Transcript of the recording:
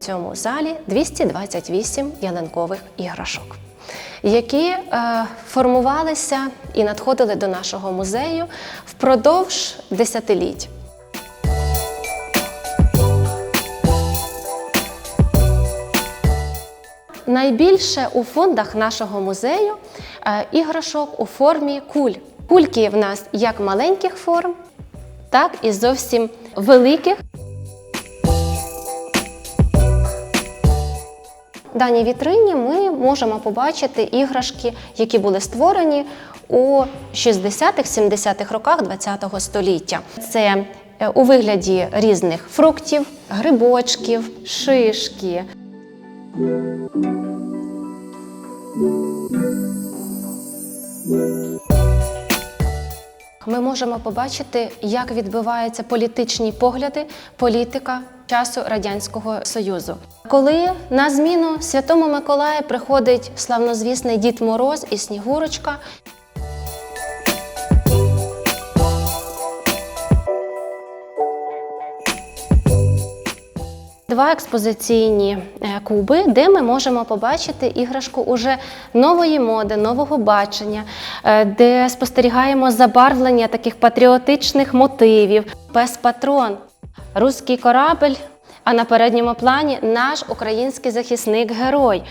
В цьому залі 228 ялинкових іграшок, які е, формувалися і надходили до нашого музею впродовж десятиліть. Найбільше у фондах нашого музею е, іграшок у формі куль. Кульки в нас як маленьких форм, так і зовсім великих. Даній вітрині ми можемо побачити іграшки, які були створені у 60-70-х роках ХХ століття. Це е, у вигляді різних фруктів, грибочків, шишки, Ми можемо побачити, як відбиваються політичні погляди, політика часу Радянського Союзу. Коли на зміну Святому Миколаю приходить славнозвісний Дід Мороз і Снігурочка, Два експозиційні е, куби, де ми можемо побачити іграшку уже нової моди, нового бачення, е, де спостерігаємо забарвлення таких патріотичних мотивів, пес патрон, руський корабель. А на передньому плані наш український захисник-герой.